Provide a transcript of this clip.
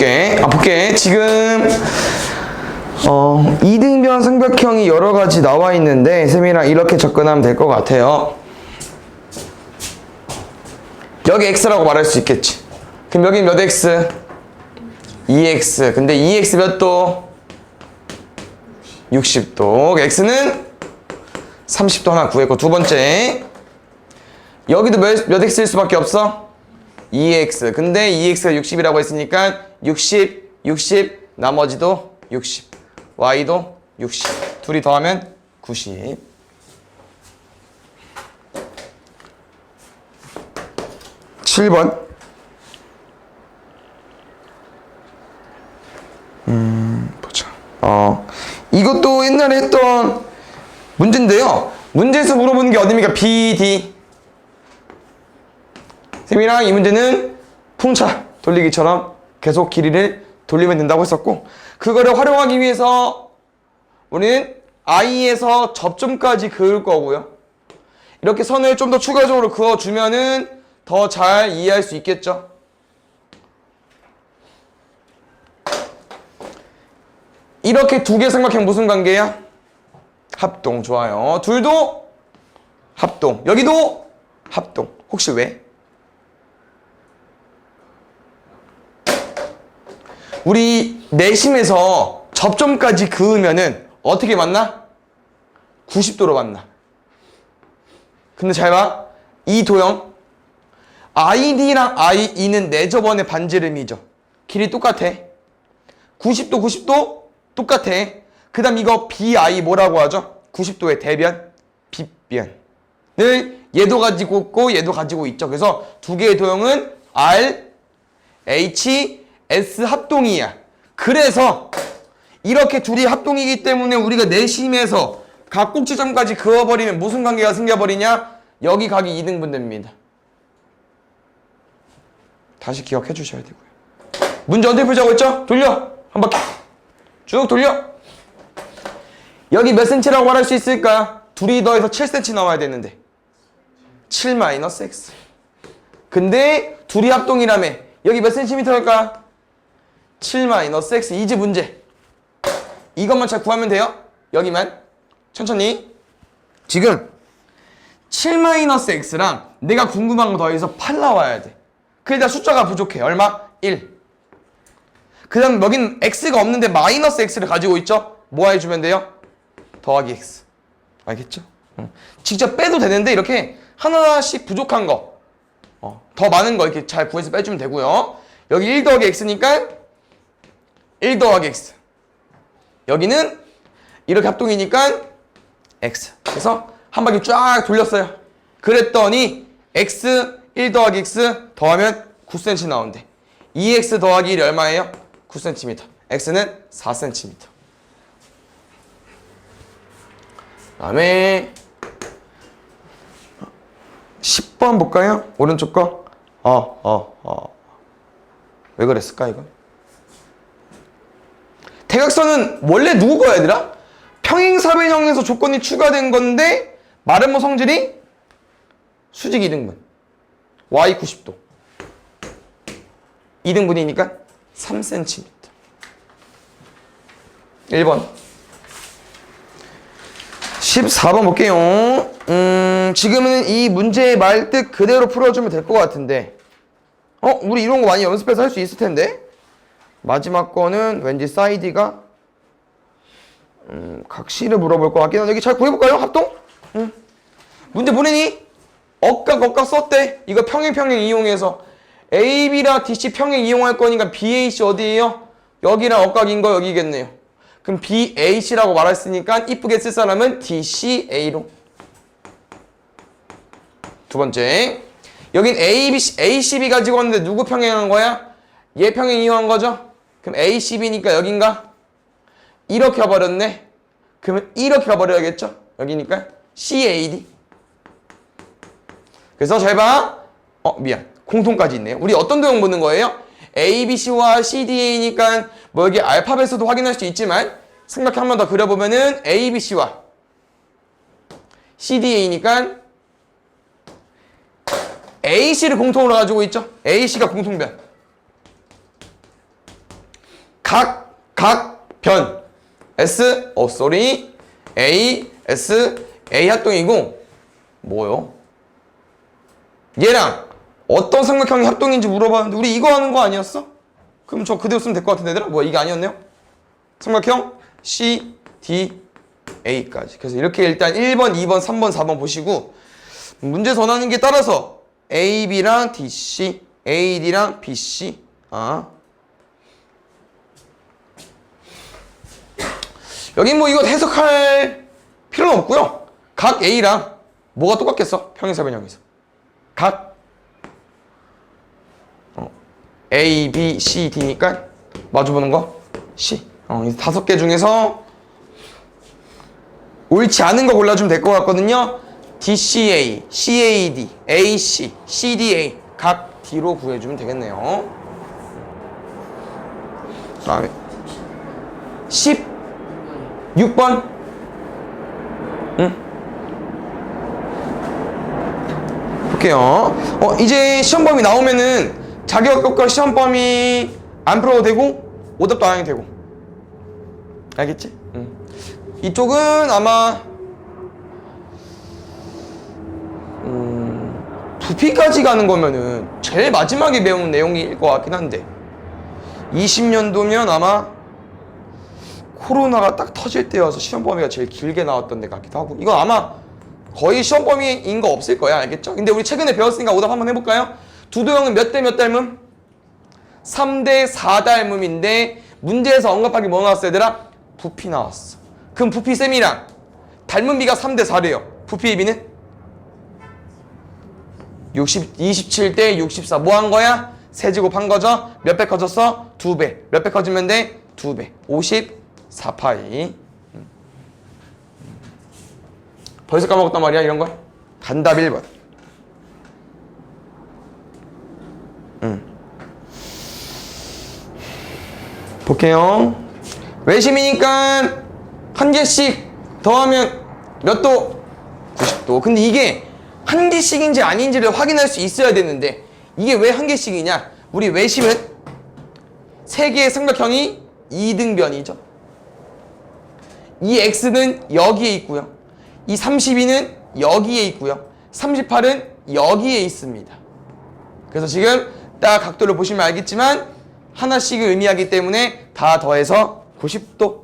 볼게. 아, 볼게. 지금, 어, 이등변 삼각형이 여러 가지 나와 있는데, 쌤이랑 이렇게 접근하면 될 것 같아요. 여기 x라고 말할 수 있겠지. 그럼 여기 몇 x? 2x. 근데 2x 몇 도? 60도. x는 30도 하나 구했고, 두 번째. 여기도 몇, 몇 x일 수밖에 없어? 2x. 근데 2x가 60이라고 했으니까 60, 60, 나머지도 60. y도 60. 둘이 더하면 90. 칠번 음, 보자. 어, 이것도 옛날에 했던 문제인데요. 문제에서 물어보는 게 어딥니까? B, D. 쌤이랑 이 문제는 풍차 돌리기처럼 계속 길이를 돌리면 된다고 했었고 그거를 활용하기 위해서 우리는 I에서 접점까지 그을 거고요. 이렇게 선을 좀 더 추가적으로 그어주면은 더 잘 이해할 수 있겠죠. 이렇게 두 개 삼각형 무슨 관계야? 합동 좋아요. 둘도 합동. 여기도 합동. 혹시 왜? 우리 내심에서 접점까지 그으면은 어떻게 만나? 90도로 만나. 근데 잘 봐. 이 도형. ID랑 IE는 네 저번의 반지름이죠. 길이 똑같아. 90도, 90도 똑같아. 그 다음 이거 BI 뭐라고 하죠? 90도의 대변, 빗변을 얘도 가지고 있고 얘도 가지고 있죠. 그래서 두 개의 도형은 R, H, S 합동이야. 그래서 이렇게 둘이 합동이기 때문에 우리가 내심에서 각 꼭지점까지 그어버리면 무슨 관계가 생겨버리냐? 여기 각이 2등분 됩니다. 다시 기억해 주셔야 되고요. 문제 언제 풀자고 했죠? 돌려! 한 바퀴. 쭉 돌려! 여기 몇 cm라고 말할 수 있을까? 둘이 더해서 7cm 나와야 되는데. 7 마이너스 x. 근데 둘이 합동이라며. 여기 몇 cm일까? 7 마이너스 x. 이제 문제. 이것만 잘 구하면 돼요. 여기만. 천천히. 지금 7 마이너스 x랑 내가 궁금한 거 더해서 8 나와야 돼. 그러다 숫자가 부족해. 얼마? 1. 그 다음 여긴 x가 없는데 마이너스 x를 가지고 있죠? 뭐 해주면 돼요? 더하기 x. 알겠죠? 응. 직접 빼도 되는데 이렇게 하나씩 부족한 거, 어, 더 많은 거 이렇게 잘 구해서 빼주면 되고요. 여기 1 더하기 x니까 1 더하기 x. 여기는 이렇게 합동이니까 x. 그래서 한 바퀴 쫙 돌렸어요. 그랬더니 x 1 더하기 x 더하면 9cm 나온대. 2x 더하기 1이 얼마예요? 9cm. x는 4cm. 다음에 10번 볼까요? 오른쪽 거. 어, 어, 어. 왜 그랬을까 이거? 대각선은 원래 누구 거야 얘들아? 평행사변형에서 조건이 추가된 건데 마름모 성질이 수직 2등분 y 90도. 2등분이니까 3cm 1번. 14번 볼게요. 음, 지금은 이 문제의 말뜻 그대로 풀어주면 될 것 같은데. 어? 우리 이런 거 많이 연습해서 할 수 있을 텐데 마지막 거는 왠지 사이드가 음, 각시를 물어볼 것 같긴 한데 여기 잘 구해볼까요? 합동? 응. 문제 보내니? 억각 억각 썼대 이거 평행 평행 이용해서 AB랑 DC 평행 이용할 거니까 BAC 어디에요? 여기랑 억각인 거 여기겠네요 그럼 BAC라고 말했으니까 이쁘게 쓸 사람은 DCA로 두 번째 여긴 ABC, ACB 가지고 왔는데 누구 평행한 거야? 얘 평행 이용한 거죠? 그럼 ACB니까 여긴가? 이렇게 가버렸네. 그러면 이렇게 가버려야겠죠? 여기니까 CAD. 그래서 잘 봐. 어 미안. 공통까지 있네요. 우리 어떤 도형 보는 거예요? ABC와 CDA니까 뭐 여기 알파벳으로도 확인할 수 있지만 생각 한번 더 그려보면은 ABC와 CDA니까 AC를 공통으로 가지고 있죠. AC가 공통변. 각, 각, 변. S, 어, 쏘리. A, S, A 합동이고, 뭐요? 얘랑 어떤 삼각형이 합동인지 물어봤는데, 우리 이거 하는 거 아니었어? 그럼 저 그대로 쓰면 될 것 같은데, 얘들아? 뭐야, 이게 아니었네요? 삼각형 C, D, A까지. 그래서 이렇게 일단 1번, 2번, 3번, 4번 보시고, 문제 전하는 게 따라서 A, B랑 DC, A, D랑 BC. 아. 여기 뭐 이거 해석할 필요는 없고요. 각 A랑 뭐가 똑같겠어? 평행사 변형에서. 각 어, A, B, C, D니까 마주보는 거 C. 어, 이 다섯 개 중에서 옳지 않은 거 골라주면 될 것 같거든요. DCA, CAD, AC, CDA 각 D로 구해주면 되겠네요. 다음에 16번 응? 볼게요. 어, 이제 시험 범위 나오면은 자격과 시험 범위 안 풀어도 되고 오답도 안 해도 되고 알겠지? 응. 이쪽은 아마 음, 부피까지 가는 거면은 제일 마지막에 배운 내용일 것 같긴 한데 20년도면 아마 코로나가 딱 터질 때여서 시험 범위가 제일 길게 나왔던 데 같기도 하고 이건 아마 거의 시험 범위인 거 없을 거야 알겠죠? 근데 우리 최근에 배웠으니까 오답 한번 해볼까요? 두도형은 몇 대 몇 닮음? 3대 4 닮음인데 문제에서 언급하기 뭐 나왔어 얘들아? 부피 나왔어 그럼 부피 셈이랑 닮은 비가 3대 4래요 부피의 비는? 60, 27대 64 뭐 한 거야? 세제곱 한 거죠? 몇 배 커졌어? 두 배. 몇 배 커지면 돼? 두 배. 54파이. 음. 벌써 까먹었단 말이야 이런 걸? 단답 1번. 음. 볼게요. 외심이니까 한 개씩 더하면 몇 도? 90도. 근데 이게 한 개씩인지 아닌지를 확인할 수 있어야 되는데 이게 왜 한 개씩이냐? 우리 외심은 세 개의 삼각형이 이등변이죠. 이 x는 여기에 있고요. 이 32는 여기에 있고요. 38은 여기에 있습니다. 그래서 지금 딱 각도를 보시면 알겠지만 하나씩을 의미하기 때문에 다 더해서 90도